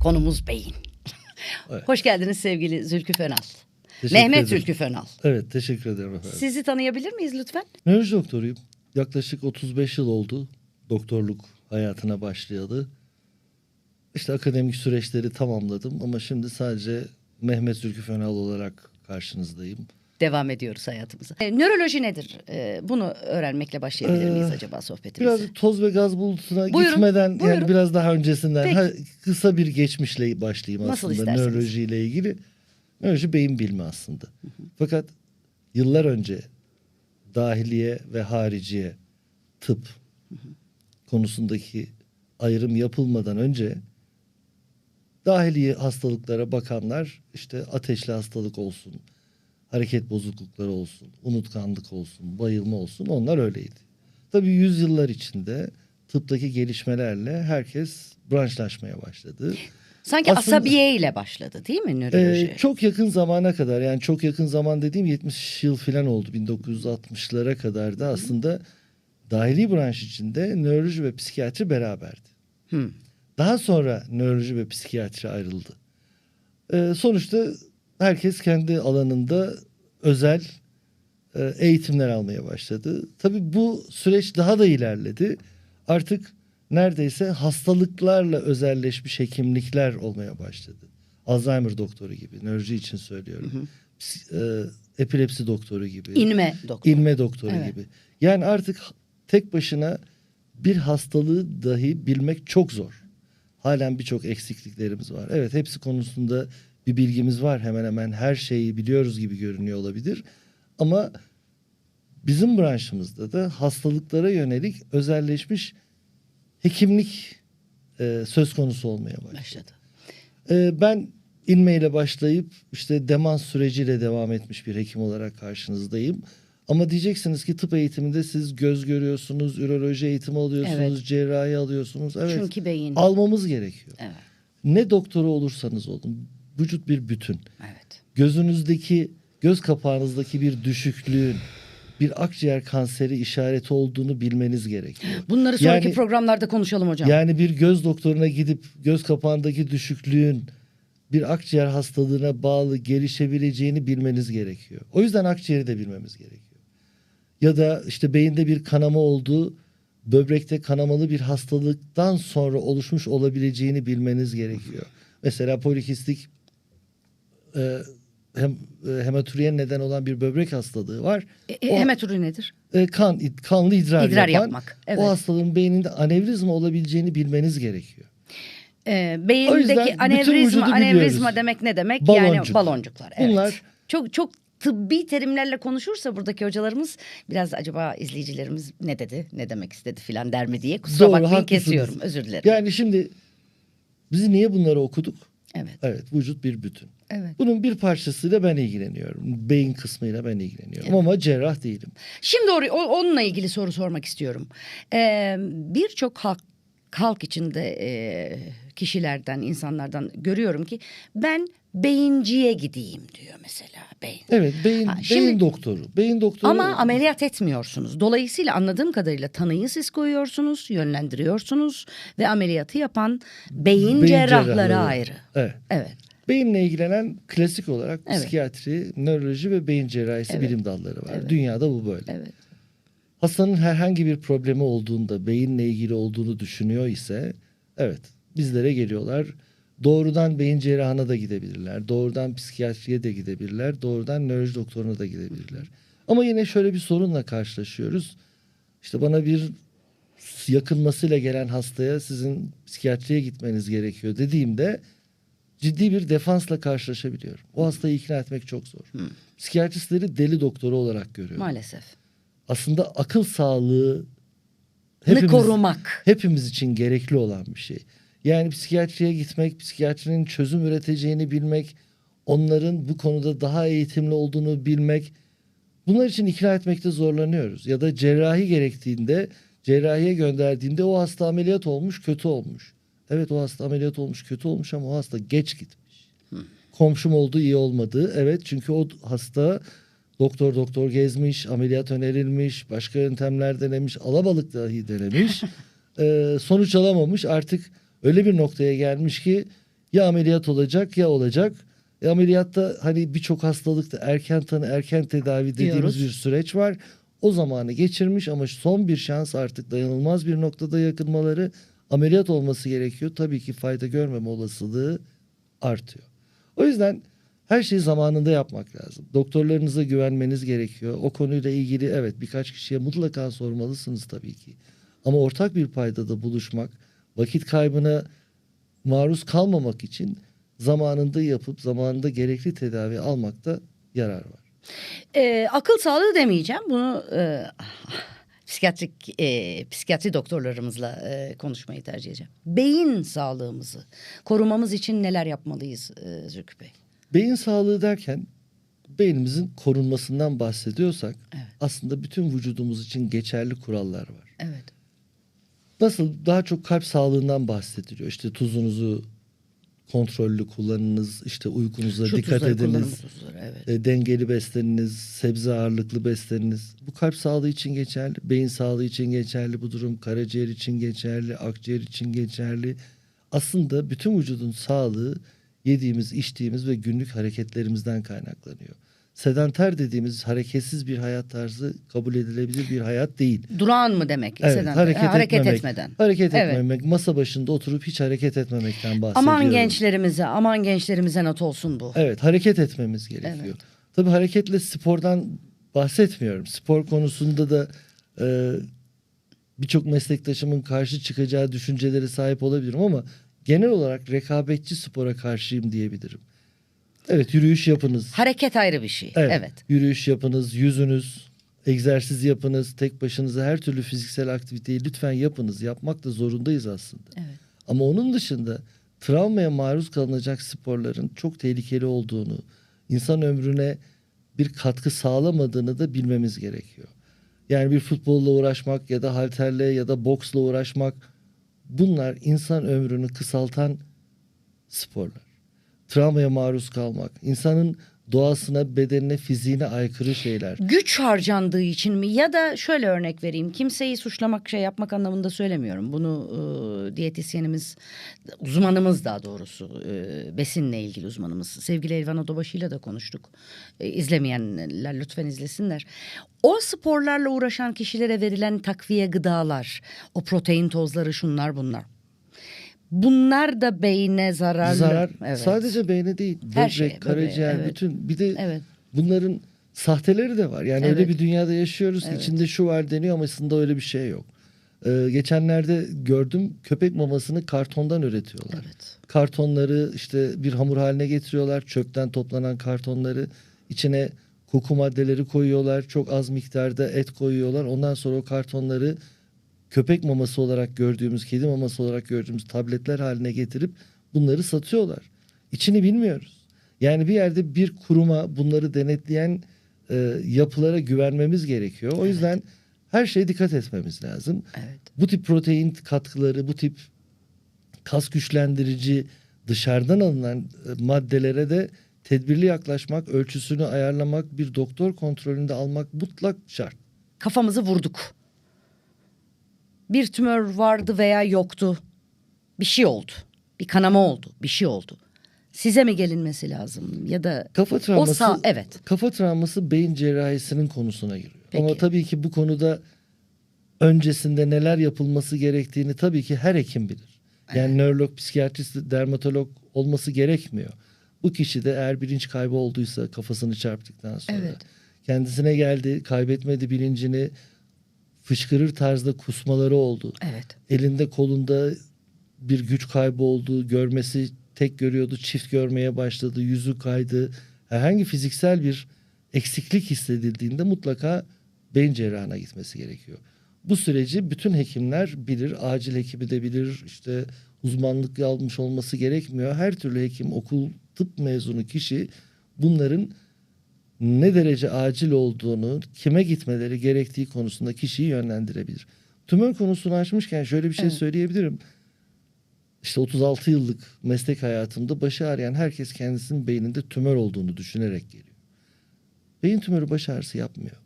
Konumuz beyin. Evet. Hoş geldiniz sevgili Zülkü Fönal. Teşekkür Mehmet ederim. Zülkü Fönal. Evet teşekkür ederim efendim. Sizi tanıyabilir miyiz lütfen? Nöroloji doktoruyum. Yaklaşık 35 yıl oldu doktorluk hayatına başlayalı. İşte akademik süreçleri tamamladım ama şimdi sadece Mehmet Zülkü Fönal olarak karşınızdayım. Devam ediyoruz hayatımıza. E, nöroloji nedir? E, bunu öğrenmekle başlayabilir miyiz Ee, acaba sohbetimize? Biraz toz ve gaz bulutuna Buyurun, gitmeden buyurun. yani biraz daha öncesinden Peki. ha, kısa bir geçmişle başlayayım Nasıl aslında isterseniz. nörolojiyle ilgili. Nöroloji beyin bilimi aslında. Fakat yıllar önce dahiliye ve hariciye tıp konusundaki ayrım yapılmadan önce dahiliye hastalıklara bakanlar işte ateşli hastalık olsun, hareket bozuklukları olsun, unutkanlık olsun, bayılma olsun onlar öyleydi. Tabii yüzyıllar içinde tıptaki gelişmelerle herkes branşlaşmaya başladı. Sanki aslında- asabiye ile başladı değil mi nöroloji? Ee, çok yakın zamana kadar yani çok yakın zaman dediğim 70 yıl falan oldu 1960'lara kadar da aslında dahili branş içinde nöroloji ve psikiyatri beraberdi. Hı. Daha sonra nöroloji ve psikiyatri ayrıldı. Ee, sonuçta herkes kendi alanında özel e, eğitimler almaya başladı. Tabii bu süreç daha da ilerledi. Artık neredeyse hastalıklarla özelleşmiş hekimlikler olmaya başladı. Alzheimer doktoru gibi, nöroloji için söylüyorum. Ps- e, epilepsi doktoru gibi. İnme doktor. İlme doktoru Evet. gibi. Yani artık tek başına bir hastalığı dahi bilmek çok zor. Halen birçok eksikliklerimiz var. Evet hepsi konusunda bir bilgimiz var. Hemen hemen her şeyi biliyoruz gibi görünüyor olabilir. Ama bizim branşımızda da hastalıklara yönelik özelleşmiş hekimlik e, söz konusu olmaya başladı. başladı. Ee, ben inmeyle başlayıp işte demans süreciyle devam etmiş bir hekim olarak karşınızdayım. Ama diyeceksiniz ki tıp eğitiminde siz göz görüyorsunuz, üroloji eğitimi alıyorsunuz, Evet. cerrahi alıyorsunuz. Evet. Çünkü beyin. Almamız gerekiyor. Evet. Ne doktoru olursanız olun. Vücut bir bütün. Evet. Gözünüzdeki, göz kapağınızdaki bir düşüklüğün bir akciğer kanseri işareti olduğunu bilmeniz gerekiyor. Bunları sonraki Yani- programlarda konuşalım hocam. Yani bir göz doktoruna gidip göz kapağındaki düşüklüğün bir akciğer hastalığına bağlı gelişebileceğini bilmeniz gerekiyor. O yüzden akciğeri de bilmemiz gerekiyor. Ya da işte beyinde bir kanama olduğu, böbrekte kanamalı bir hastalıktan sonra oluşmuş olabileceğini bilmeniz gerekiyor. Mesela polikistik e, hem, e, hematuriye neden olan bir böbrek hastalığı var. E, e, O- hematuri nedir? e, kan kanlı idrar, İdrar yapan yapmak, evet. o hastalığın beyninde anevrizma olabileceğini bilmeniz gerekiyor. O beyindeki anevrizma, anevrizma demek ne demek? Baloncuk. Yani baloncuklar. Evet. Bunlar- çok çok tıbbi terimlerle konuşursa buradaki hocalarımız biraz acaba izleyicilerimiz ne dedi, ne demek istedi filan der mi diye kusura Doğru, bakmayın haklısınız. kesiyorum. Özür dilerim. Yani şimdi biz niye bunları okuduk? Evet. Evet vücut bir bütün. Evet. Bunun bir parçasıyla ben ilgileniyorum. Beyin kısmıyla ben ilgileniyorum. Ama cerrah değilim. Şimdi or- onunla ilgili soru sormak istiyorum. Ee, Birçok halk halk içinde e, kişilerden, insanlardan görüyorum ki ben beyinciye gideyim diyor mesela beyin. Evet beyin, Ha, şimdi- beyin doktoru. Beyin doktoru. Ama ameliyat etmiyorsunuz. Dolayısıyla anladığım kadarıyla tanıyı siz koyuyorsunuz, yönlendiriyorsunuz ve ameliyatı yapan beyin, Beyin cerrahları cerrahları. ayrı. Evet. Evet. Beyinle ilgilenen klasik olarak Evet. psikiyatri, nöroloji ve beyin cerrahisi Evet. bilim dalları var. Evet. Dünyada bu böyle. Evet. Hastanın herhangi bir problemi olduğunda, beyinle ilgili olduğunu düşünüyor ise evet bizlere geliyorlar. Doğrudan beyin cerrahına da gidebilirler. Doğrudan psikiyatriye de gidebilirler. Doğrudan nöroloji doktoruna da gidebilirler. Ama yine şöyle bir sorunla karşılaşıyoruz. İşte bana bir yakınmasıyla gelen hastaya sizin psikiyatriye gitmeniz gerekiyor dediğimde ciddi bir defansla karşılaşabiliyorum. O hastayı ikna etmek çok zor. Psikiyatristleri deli doktoru olarak görüyorum Maalesef. aslında akıl sağlığı hepimiz, korumak. hepimiz için gerekli olan bir şey. Yani psikiyatriye gitmek, psikiyatrinin çözüm üreteceğini bilmek, onların bu konuda daha eğitimli olduğunu bilmek, bunlar için ikna etmekte zorlanıyoruz. Ya da cerrahi gerektiğinde, cerrahiye gönderdiğinde o hasta ameliyat olmuş, kötü olmuş. Evet o hasta ameliyat olmuş, kötü olmuş ama o hasta geç gitmiş. Komşum oldu iyi olmadı. Evet çünkü o hasta doktor doktor gezmiş, ameliyat önerilmiş, başka yöntemler denemiş, alabalık dahi denemiş. Ee, sonuç alamamış. Artık öyle bir noktaya gelmiş ki Ya ameliyat olacak ya olacak. E ameliyatta hani birçok hastalıkta erken tanı erken tedavi dediğimiz Diyoruz. bir süreç var. O zamanı geçirmiş ama son bir şans artık dayanılmaz bir noktada yakınmaları ameliyat olması gerekiyor. Tabii ki fayda görmeme olasılığı artıyor. O yüzden her şeyi zamanında yapmak lazım. Doktorlarınıza güvenmeniz gerekiyor. O konuyla ilgili evet birkaç kişiye mutlaka sormalısınız tabii ki. Ama ortak bir paydada buluşmak, vakit kaybına maruz kalmamak için zamanında yapıp zamanında gerekli tedavi almakta yarar var. Ee, akıl sağlığı demeyeceğim. Bunu e, psikiyatrik e, psikiyatri doktorlarımızla e, konuşmayı tercih edeceğim. Beyin sağlığımızı korumamız için neler yapmalıyız e, Zülkü Bey? Beyin sağlığı derken beynimizin korunmasından bahsediyorsak Evet. aslında bütün vücudumuz için geçerli kurallar var. Evet. Nasıl daha çok kalp sağlığından bahsediliyor. İşte tuzunuzu kontrollü kullanınız, işte uykunuza Şu dikkat ediniz. tuzları, evet. E, dengeli besleniniz, sebze ağırlıklı besleniniz. Bu kalp sağlığı için geçerli, beyin sağlığı için geçerli bu durum, karaciğer için geçerli, akciğer için geçerli. Aslında bütün vücudun sağlığı yediğimiz, içtiğimiz ve günlük hareketlerimizden kaynaklanıyor. Sedanter dediğimiz hareketsiz bir hayat tarzı kabul edilebilir bir hayat değil. Durağan mı demek? Evet, hareket, Ha, hareket etmemek, etmeden. Hareket Evet. etmemek, masa başında oturup hiç hareket etmemekten bahsediyorum. Aman gençlerimize, aman gençlerimize not olsun bu. Evet hareket etmemiz gerekiyor. Evet. Tabii hareketle spordan bahsetmiyorum. Spor konusunda da e, birçok meslektaşımın karşı çıkacağı düşüncelere sahip olabilirim ama genel olarak rekabetçi spora karşıyım diyebilirim. Evet yürüyüş yapınız. Hareket ayrı bir şey. Evet, Evet. Yürüyüş yapınız, yüzünüz, egzersiz yapınız, tek başınıza her türlü fiziksel aktiviteyi lütfen yapınız. Yapmak da zorundayız aslında. Evet. Ama onun dışında travmaya maruz kalınacak sporların çok tehlikeli olduğunu, insan ömrüne bir katkı sağlamadığını da bilmemiz gerekiyor. Yani bir futbolla uğraşmak ya da halterle ya da boksla uğraşmak bunlar insan ömrünü kısaltan sporlar. Travmaya maruz kalmak, insanın doğasına, bedenine, fiziğine aykırı şeyler. Güç harcandığı için mi? Ya da şöyle örnek vereyim. Kimseyi suçlamak şey yapmak anlamında söylemiyorum. Bunu e, diyetisyenimiz uzmanımız daha doğrusu e, besinle ilgili uzmanımız sevgili Elvan Odobaşı ile de konuştuk. E, izlemeyenler lütfen izlesinler. O sporlarla uğraşan kişilere verilen takviye gıdalar o protein tozları şunlar bunlar bunlar da beyne zararlı Zarar Evet. sadece beyne değil, Her böbrek, şeye, böbreğe, karaciğer, evet. bütün bir de evet bunların sahteleri de var. Yani öyle Evet. bir dünyada yaşıyoruz. Evet. İçinde şu var deniyor ama aslında öyle bir şey yok. Ee, geçenlerde gördüm köpek mamasını kartondan üretiyorlar. evet Kartonları işte bir hamur haline getiriyorlar. Çöpten toplanan kartonları içine koku maddeleri koyuyorlar. Çok az miktarda et koyuyorlar. Ondan sonra o kartonları köpek maması olarak gördüğümüz, kedi maması olarak gördüğümüz tabletler haline getirip bunları satıyorlar. İçini bilmiyoruz. Yani bir yerde bir kuruma bunları denetleyen e, yapılara güvenmemiz gerekiyor. O yüzden her şeye dikkat etmemiz lazım. evet Bu tip protein katkıları, bu tip kas güçlendirici dışarıdan alınan e, maddelere de tedbirli yaklaşmak, ölçüsünü ayarlamak, bir doktor kontrolünde almak mutlak şart. kafamızı vurduk. Bir tümör vardı veya yoktu. Bir şey oldu. Bir kanama oldu. Bir şey oldu. Size mi gelinmesi lazım ya da Kafa travması, o sağ evet. kafa travması beyin cerrahisinin konusuna giriyor. Peki. Ama tabii ki bu konuda öncesinde neler yapılması gerektiğini tabii ki her hekim bilir. Yani nörolog, psikiyatrist, dermatolog olması gerekmiyor. Bu kişi de eğer bilinç kaybı olduysa kafasını çarptıktan sonra Evet. kendisine geldi, kaybetmedi bilincini, fışkırır tarzda kusmaları oldu. Evet. Elinde kolunda bir güç kaybı oldu, görmesi tek görüyordu, çift görmeye başladı, yüzü kaydı. Herhangi fiziksel bir eksiklik hissedildiğinde mutlaka beyin cerrahına gitmesi gerekiyor. Bu süreci bütün hekimler bilir, acil hekimi de bilir, işte uzmanlık almış olması gerekmiyor. Her türlü hekim, okul, tıp mezunu kişi bunların ne derece acil olduğunu, kime gitmeleri gerektiği konusunda kişiyi yönlendirebilir. Tümör konusunu açmışken şöyle bir şey Evet. söyleyebilirim. İşte 36 yıllık meslek hayatımda başı ağrıyan herkes kendisinin beyninde tümör olduğunu düşünerek geliyor. Beyin tümörü baş ağrısı yapmıyor.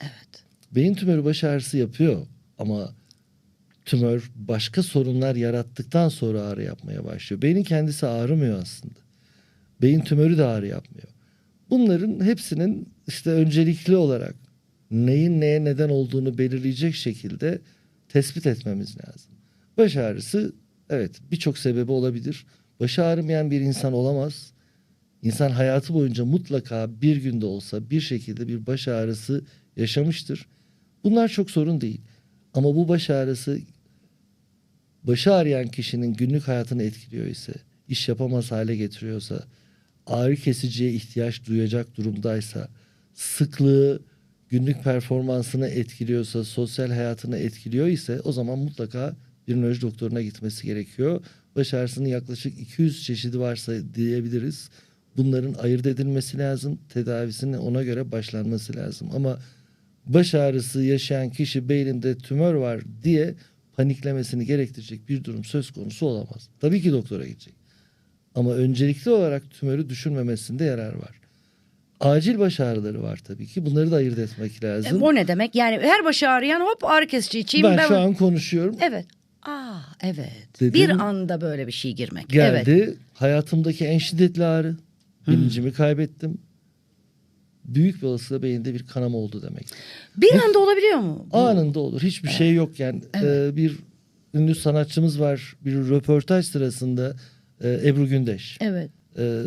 Evet. Beyin tümörü baş ağrısı yapıyor ama tümör başka sorunlar yarattıktan sonra ağrı yapmaya başlıyor. Beynin kendisi ağrımıyor aslında. Beyin tümörü de ağrı yapmıyor. Bunların hepsinin işte öncelikli olarak neyin neye neden olduğunu belirleyecek şekilde tespit etmemiz lazım. Baş ağrısı evet birçok sebebi olabilir. Başı ağrımayan bir insan olamaz. İnsan hayatı boyunca mutlaka bir günde olsa bir şekilde bir baş ağrısı yaşamıştır. Bunlar çok sorun değil. Ama bu baş ağrısı başı ağrıyan kişinin günlük hayatını etkiliyor ise, iş yapamaz hale getiriyorsa, ağrı kesiciye ihtiyaç duyacak durumdaysa, sıklığı günlük performansını etkiliyorsa, sosyal hayatını etkiliyor ise o zaman mutlaka bir nöroloji doktoruna gitmesi gerekiyor. Baş ağrısının yaklaşık 200 çeşidi varsa diyebiliriz. Bunların ayırt edilmesi lazım. Tedavisinin ona göre başlanması lazım. Ama baş ağrısı yaşayan kişi beyninde tümör var diye paniklemesini gerektirecek bir durum söz konusu olamaz. Tabii ki doktora gidecek. Ama öncelikli olarak tümörü düşünmemesinde yarar var. Acil baş ağrıları var tabii ki. Bunları da ayırt etmek E, lazım. o ne demek? Yani her başı ağrıyan hop ağrı kesici içeyim. ben şu an konuşuyorum. Evet. Aa evet. Dedim. bir anda böyle bir şey girmek. Geldi. Evet. Hayatımdaki en şiddetli ağrı. Bilincimi kaybettim. Büyük bir olasılıkla beyinde bir kanama oldu demek. Bir anda olabiliyor mu? Anında olur. Hiçbir şey yok yani. Evet. Ee, bir ünlü sanatçımız var. Bir röportaj sırasında e, Ebru Gündeş. Evet. e,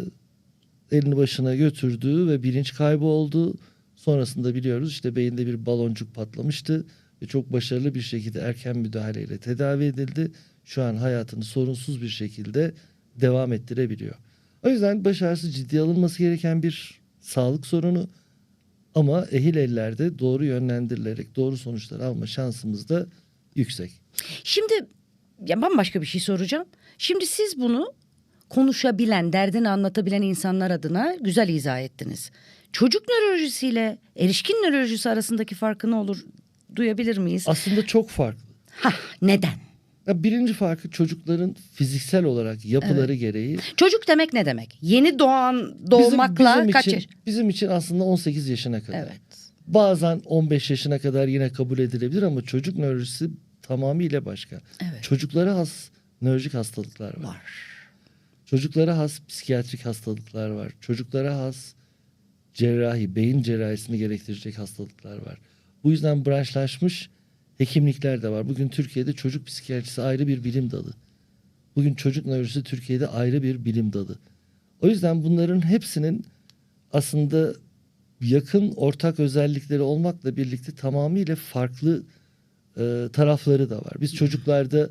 elini başına götürdü ve bilinç kaybı oldu. Sonrasında biliyoruz işte beyinde bir baloncuk patlamıştı ve çok başarılı bir şekilde erken müdahaleyle tedavi edildi. Şu an hayatını sorunsuz bir şekilde devam ettirebiliyor. O yüzden baş ağrısı ciddiye alınması gereken bir sağlık sorunu ama ehil ellerde doğru yönlendirilerek doğru sonuçlar alma şansımız da yüksek. Şimdi ya bambaşka bir şey soracağım. Şimdi siz bunu konuşabilen, derdini anlatabilen insanlar adına güzel izah ettiniz. Çocuk nörolojisiyle erişkin nörolojisi arasındaki farkı ne olur duyabilir miyiz? Aslında çok farklı. Hah, neden? Ya birinci farkı çocukların fiziksel olarak yapıları gereği Çocuk demek ne demek? Yeni doğan doğmakla bizim, bizim kaç için, yaş? Bizim için aslında 18 yaşına kadar. Evet. Bazen 15 yaşına kadar yine kabul edilebilir ama çocuk nörolojisi tamamıyla başka. Evet. Çocuklara has nörolojik hastalıklar var. Var. Çocuklara has psikiyatrik hastalıklar var. Çocuklara has cerrahi, beyin cerrahisini gerektirecek hastalıklar var. Bu yüzden branşlaşmış hekimlikler de var. Bugün Türkiye'de çocuk psikiyatrisi ayrı bir bilim dalı. Bugün çocuk nörolojisi Türkiye'de ayrı bir bilim dalı. O yüzden bunların hepsinin aslında yakın ortak özellikleri olmakla birlikte tamamıyla farklı e, tarafları da var. Biz çocuklarda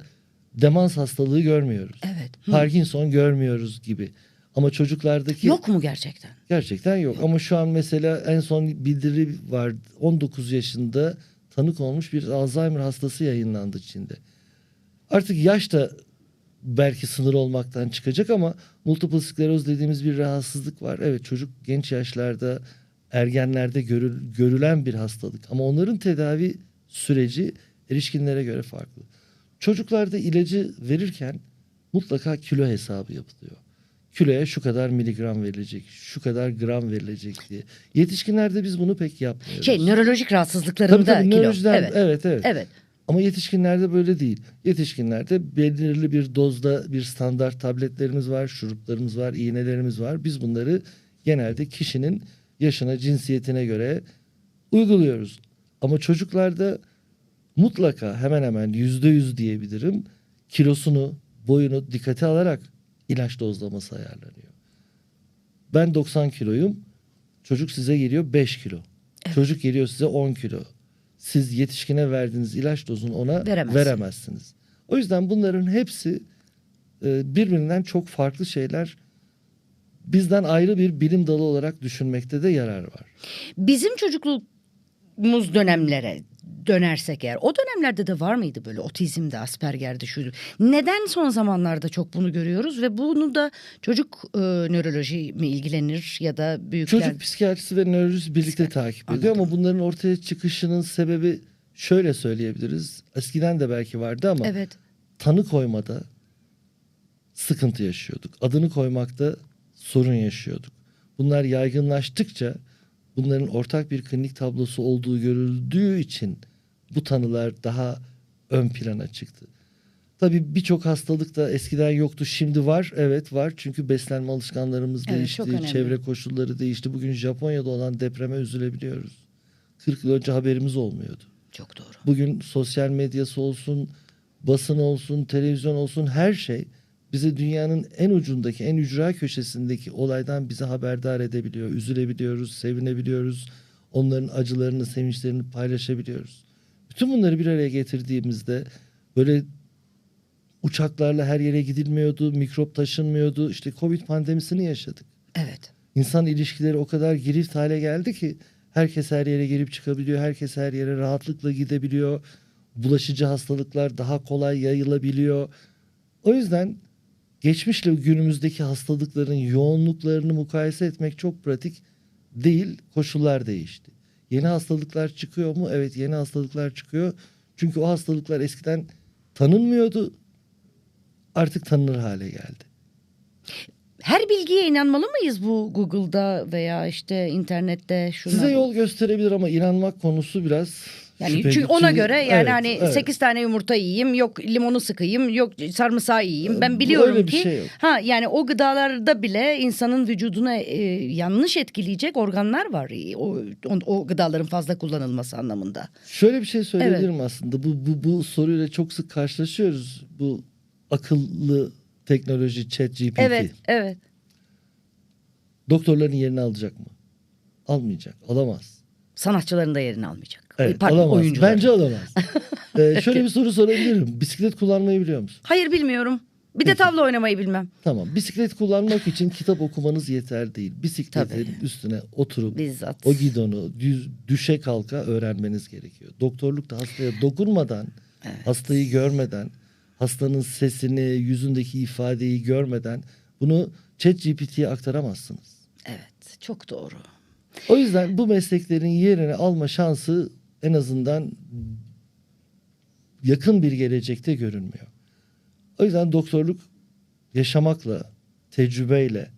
demans hastalığı görmüyoruz. Evet. Hı. Parkinson görmüyoruz gibi. Ama çocuklardaki Yok mu gerçekten? gerçekten yok. Ama şu an mesela en son bildiri var 19 yaşında tanık olmuş bir Alzheimer hastası yayınlandı Çin'de. Artık yaş da belki sınır olmaktan çıkacak ama multiple skleroz dediğimiz bir rahatsızlık var. Evet çocuk genç yaşlarda ergenlerde görül- görülen bir hastalık ama onların tedavi süreci erişkinlere göre farklı. Çocuklarda ilacı verirken mutlaka kilo hesabı yapılıyor. Kiloya şu kadar miligram verilecek, şu kadar gram verilecek diye. Yetişkinlerde biz bunu pek yapmıyoruz. Şey nörolojik rahatsızlıklarında tabii, tabii, kilo. Evet. evet, evet. Evet. Ama yetişkinlerde böyle değil. Yetişkinlerde belirli bir dozda bir standart tabletlerimiz var, şuruplarımız var, iğnelerimiz var. Biz bunları genelde kişinin yaşına, cinsiyetine göre uyguluyoruz. Ama çocuklarda mutlaka hemen hemen yüzde yüz diyebilirim kilosunu, boyunu dikkate alarak ilaç dozlaması ayarlanıyor. Ben 90 kiloyum. Çocuk size geliyor 5 kilo. Çocuk geliyor size 10 kilo. Siz yetişkine verdiğiniz ilaç dozunu ona Veremezsin. veremezsiniz. O yüzden bunların hepsi e, birbirinden çok farklı şeyler. Bizden ayrı bir bilim dalı olarak düşünmekte de yarar var. Bizim çocukluğumuz dönemlere dönersek eğer o dönemlerde de var mıydı böyle otizmde aspergerde şuydu. Neden son zamanlarda çok bunu görüyoruz ve bunu da çocuk e, nöroloji mi ilgilenir ya da büyükler Çocuk psikiyatrisi ve nörolojisi birlikte takip ediyor ama bunların ortaya çıkışının sebebi şöyle söyleyebiliriz. Eskiden de belki vardı ama Evet. tanı koymada sıkıntı yaşıyorduk. Adını koymakta sorun yaşıyorduk. Bunlar yaygınlaştıkça bunların ortak bir klinik tablosu olduğu görüldüğü için bu tanılar daha ön plana çıktı. Tabii birçok hastalık da eskiden yoktu. Şimdi var. Evet var. Çünkü beslenme alışkanlarımız Evet, değişti. Çevre koşulları değişti. Bugün Japonya'da olan depreme üzülebiliyoruz. 40 yıl önce haberimiz olmuyordu. Çok doğru. Bugün sosyal medyası olsun, basın olsun, televizyon olsun her şey bize dünyanın en ucundaki, en ücra köşesindeki olaydan bizi haberdar edebiliyor. Üzülebiliyoruz, sevinebiliyoruz. Onların acılarını, sevinçlerini paylaşabiliyoruz. Bütün bunları bir araya getirdiğimizde böyle uçaklarla her yere gidilmiyordu, mikrop taşınmıyordu. İşte Covid pandemisini yaşadık. Evet. İnsan ilişkileri o kadar girift hale geldi ki herkes her yere girip çıkabiliyor. Herkes her yere rahatlıkla gidebiliyor. Bulaşıcı hastalıklar daha kolay yayılabiliyor. O yüzden geçmişle günümüzdeki hastalıkların yoğunluklarını mukayese etmek çok pratik değil. Koşullar değişti. Yeni hastalıklar çıkıyor mu? Evet yeni hastalıklar çıkıyor. Çünkü o hastalıklar eskiden tanınmıyordu. Artık tanınır hale geldi. Her bilgiye inanmalı mıyız bu Google'da veya işte internette şuna? Size yol gösterebilir ama inanmak konusu biraz Yani şüpheli. çünkü ona göre yani Evet, hani evet. 8 tane yumurta yiyeyim, yok limonu sıkayım, yok sarımsağı yiyeyim. Ben biliyorum ki şey yok. ha yani o gıdalarda bile insanın vücuduna e, yanlış etkileyecek organlar var. O, o, o gıdaların fazla kullanılması anlamında. Şöyle bir şey söyleyebilirim aslında. Bu, bu, bu soruyla çok sık karşılaşıyoruz. Bu akıllı teknoloji chat GPT. Evet, evet. Doktorların yerini alacak mı? Almayacak. Alamaz. Sanatçıların da yerini almayacak. Evet Pardon, alamaz. oyuncuların. Bence alamaz. ee, şöyle bir soru sorabilirim. Bisiklet kullanmayı biliyor musun? Hayır bilmiyorum. Bir de tavla oynamayı bilmem. Tamam. Bisiklet kullanmak için kitap okumanız yeter değil. Bisikletin Tabii. üstüne oturup Bizzat. o gidonu düz, düşe kalka öğrenmeniz gerekiyor. Doktorluk da hastaya dokunmadan, hastayı görmeden, hastanın sesini, yüzündeki ifadeyi görmeden bunu ChatGPT'ye aktaramazsınız. Evet, çok doğru. O yüzden bu mesleklerin yerini alma şansı en azından yakın bir gelecekte görünmüyor. O yüzden doktorluk yaşamakla, tecrübeyle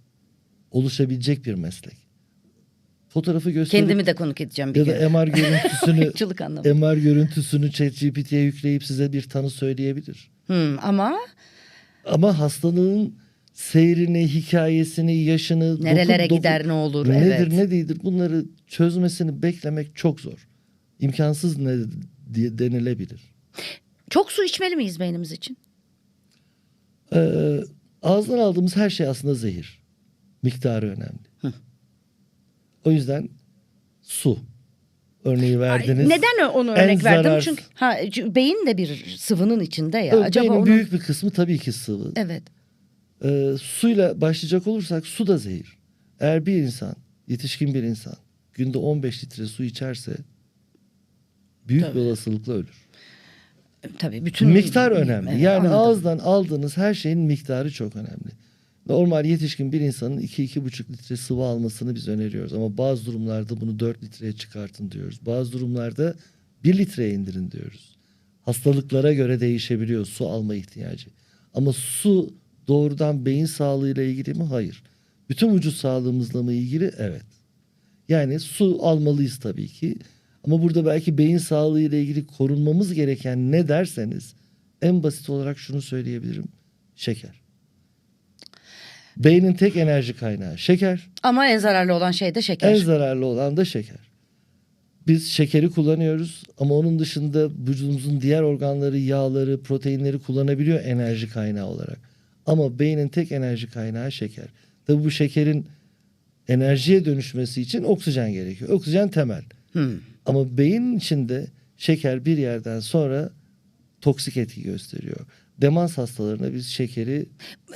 oluşabilecek bir meslek. Fotoğrafı gösterip Kendimi de konuk edeceğim bir ya gün. da MR görüntüsünü Irkçılık anlamında. MR görüntüsünü ChatGPT'ye yükleyip size bir tanı söyleyebilir. Hmm, ama Ama hastalığın seyrini, hikayesini, yaşını, Nerelere dokun- gider, ne olur, Nedir, evet. ne değildir bunları çözmesini beklemek çok zor. İmkansız ne diye denilebilir. çok su içmeli miyiz beynimiz için? Ee, ağızdan aldığımız her şey aslında zehir. Miktarı önemli. O yüzden su örneği verdiniz. Neden onu En örnek verdim? zarar- Çünkü ha, beyin de bir sıvının içinde ya. Acaba beynin onun... büyük bir kısmı tabii ki sıvı. Evet. Ee, suyla başlayacak olursak su da zehir. Eğer bir insan, yetişkin bir insan günde 15 litre su içerse büyük Tabii. bir olasılıkla ölür. Tabii bütün Miktar önemli. Evet, yani anladım. ağızdan aldığınız her şeyin miktarı çok önemli. Normal yetişkin bir insanın 2-2,5 litre sıvı almasını biz öneriyoruz. Ama bazı durumlarda bunu 4 litreye çıkartın diyoruz. Bazı durumlarda 1 litreye indirin diyoruz. Hastalıklara göre değişebiliyor su alma ihtiyacı. Ama su doğrudan beyin sağlığıyla ilgili mi? Hayır. Bütün vücut sağlığımızla mı ilgili? Evet. Yani su almalıyız tabii ki. Ama burada belki beyin sağlığı ile ilgili korunmamız gereken ne derseniz en basit olarak şunu söyleyebilirim. Şeker. Beynin tek enerji kaynağı şeker. Ama en zararlı olan şey de şeker. En zararlı olan da şeker. Biz şekeri kullanıyoruz ama onun dışında vücudumuzun diğer organları, yağları, proteinleri kullanabiliyor enerji kaynağı olarak. Ama beynin tek enerji kaynağı şeker. Tabii bu şekerin enerjiye dönüşmesi için oksijen gerekiyor. Oksijen temel. Hmm. Ama beynin içinde şeker bir yerden sonra toksik etki gösteriyor. Demans hastalarına biz şekeri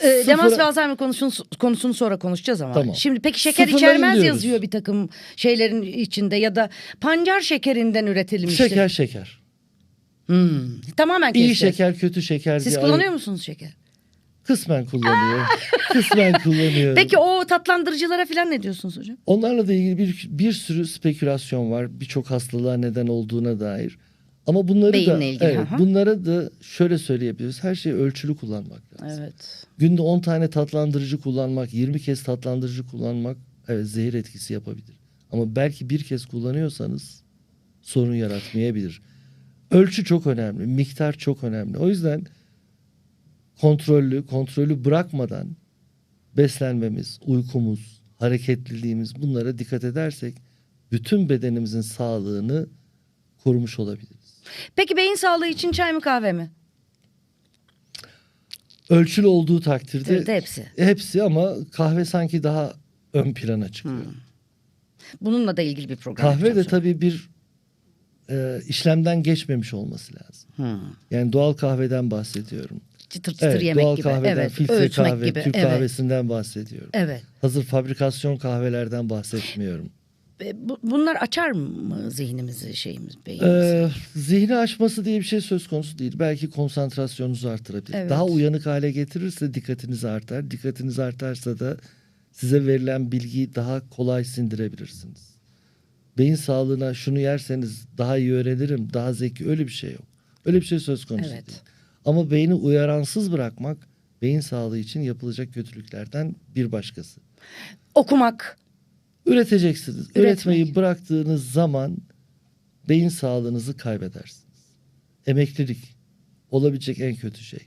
Ee, sıfıra- demans ve Alzheimer konusunu, konusunu sonra konuşacağız ama. Tamam. Şimdi peki şeker Sıfırlayın içermez diyoruz. yazıyor bir takım şeylerin içinde ya da pancar şekerinden üretilmiştir. şeker şeker. Hmm. Tamamen İyi keseceğiz. şeker, kötü şeker Siz diye kullanıyor musunuz şeker? Kısmen kullanıyor. kısmen kullanıyor. Peki o tatlandırıcılara falan ne diyorsunuz hocam? Onlarla da ilgili bir, bir sürü spekülasyon var. Birçok hastalığa neden olduğuna dair. Ama bunları da Beyinle ilgili, evet, hı. bunlara da şöyle söyleyebiliriz. Her şeyi ölçülü kullanmak lazım. Evet. Günde 10 tane tatlandırıcı kullanmak, 20 kez tatlandırıcı kullanmak evet zehir etkisi yapabilir. Ama belki bir kez kullanıyorsanız sorun yaratmayabilir. Ölçü çok önemli, miktar çok önemli. O yüzden kontrollü, kontrolü bırakmadan beslenmemiz, uykumuz, hareketliliğimiz bunlara dikkat edersek bütün bedenimizin sağlığını korumuş olabiliriz. Peki beyin sağlığı için çay mı kahve mi? Ölçülü olduğu takdirde de hepsi. hepsi ama kahve sanki daha ön plana çıkıyor. Bununla da ilgili bir program Kahve de tabii bir e, işlemden geçmemiş olması lazım. Hı. Yani doğal kahveden bahsediyorum. Çıtır çıtır Evet, yemek doğal gibi. kahveden, evet. filtre kahve, gibi. Türk evet. kahvesinden bahsediyorum. Evet. Hazır fabrikasyon kahvelerden bahsetmiyorum. Bu- Bunlar açar mı zihnimizi, şeyimiz, beynimizi? Ee, zihni açması diye bir şey söz konusu değil. Belki konsantrasyonunuzu artırabilir. Evet. Daha uyanık hale getirirse dikkatiniz artar. Dikkatiniz artarsa da size verilen bilgiyi daha kolay sindirebilirsiniz. Beyin sağlığına şunu yerseniz daha iyi öğrenirim, daha zeki öyle bir şey yok. Öyle bir şey söz konusu Evet. değil. Ama beyni uyaransız bırakmak beyin sağlığı için yapılacak kötülüklerden bir başkası. Okumak. Üreteceksiniz. Üretmek. Üretmeyi bıraktığınız zaman beyin sağlığınızı kaybedersiniz. Emeklilik olabilecek en kötü şey.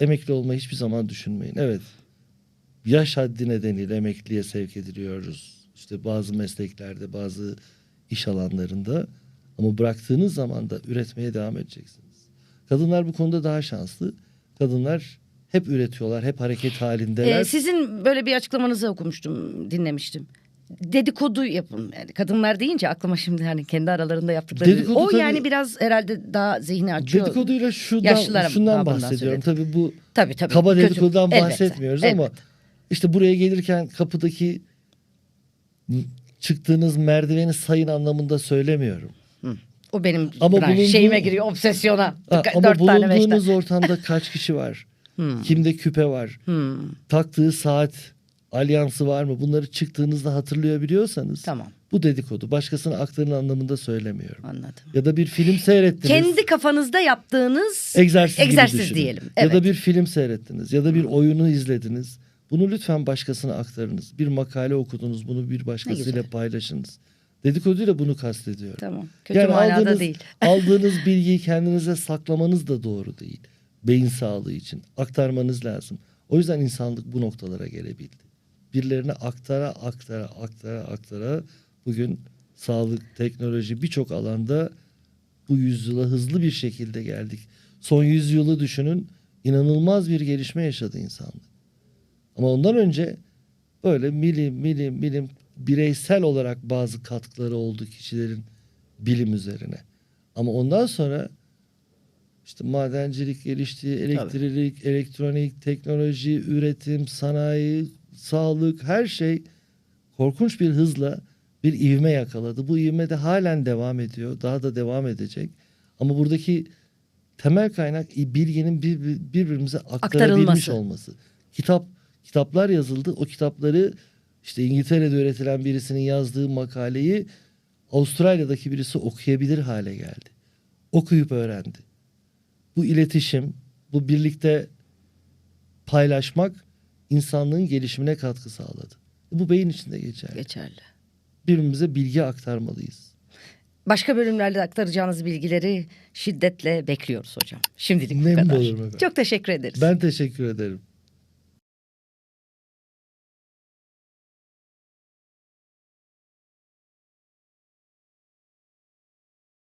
Emekli olmayı hiçbir zaman düşünmeyin. Evet. Yaş haddi nedeniyle emekliye sevk ediliyoruz. İşte bazı mesleklerde, bazı iş alanlarında. Ama bıraktığınız zaman da üretmeye devam edeceksiniz. Kadınlar bu konuda daha şanslı. Kadınlar hep üretiyorlar, hep hareket halindeler. E, sizin böyle bir açıklamanızı okumuştum, dinlemiştim. Dedikodu yapın. Yani kadınlar deyince aklıma şimdi hani kendi aralarında yaptıkları. Dedikodu o tabii- yani biraz herhalde daha zihni açıyor. Dedikoduyla Yaşlılara şundan bahsediyorum. Tabii bu Tabii tabii. kaba Kötü. dedikodudan Elbette, bahsetmiyoruz ama elbette. işte buraya gelirken kapıdaki çıktığınız merdiveni sayın anlamında söylemiyorum. O benim Ama branş- şeyime giriyor obsesyona. Ha, ama beş tane. bulunduğunuz ortamda kaç kişi var? Kimde küpe var? Hmm, Taktığı saat alyansı var mı? Bunları çıktığınızda hatırlayabiliyorsanız Tamam bu dedikodu. Başkasına aktarın anlamında söylemiyorum. anladım. Ya da bir film seyrettiniz. Kendi kafanızda yaptığınız egzersiz, egzersiz diyelim. Ya Evet. da bir film seyrettiniz ya da bir oyunu izlediniz. Bunu lütfen başkasına aktarınız. Bir makale okudunuz bunu bir başkasıyla paylaşınız. Dedikoduyla bunu kastediyorum. Tamam. Kötü Yani manada aldığınız, değil. aldığınız bilgiyi kendinize saklamanız da doğru değil. Beyin sağlığı için aktarmanız lazım. O yüzden insanlık bu noktalara gelebildi. Birilerine aktara aktara aktara aktara bugün sağlık, teknoloji birçok alanda bu yüzyıla hızlı bir şekilde geldik. Son yüzyılı düşünün inanılmaz bir gelişme yaşadı insanlık. Ama ondan önce böyle milim milim milim bireysel olarak bazı katkıları oldu kişilerin bilim üzerine. Ama ondan sonra işte madencilik gelişti, elektrik, elektronik, teknoloji, üretim, sanayi, sağlık her şey korkunç bir hızla bir ivme yakaladı. Bu ivme de halen devam ediyor. Daha da devam edecek. Ama buradaki temel kaynak bilginin bir, bir- birbirimize aktarabilmiş Aktarılması. olması. Kitap kitaplar yazıldı. O kitapları işte İngiltere'de üretilen birisinin yazdığı makaleyi Avustralya'daki birisi okuyabilir hale geldi. Okuyup öğrendi. Bu iletişim, bu birlikte paylaşmak insanlığın gelişimine katkı sağladı. Bu beyin içinde geçerli. Geçerli. Birbirimize bilgi aktarmalıyız. Başka bölümlerde aktaracağınız bilgileri şiddetle bekliyoruz hocam. Şimdilik bu Memnun kadar. olurum efendim. Çok teşekkür ederiz. Ben teşekkür ederim.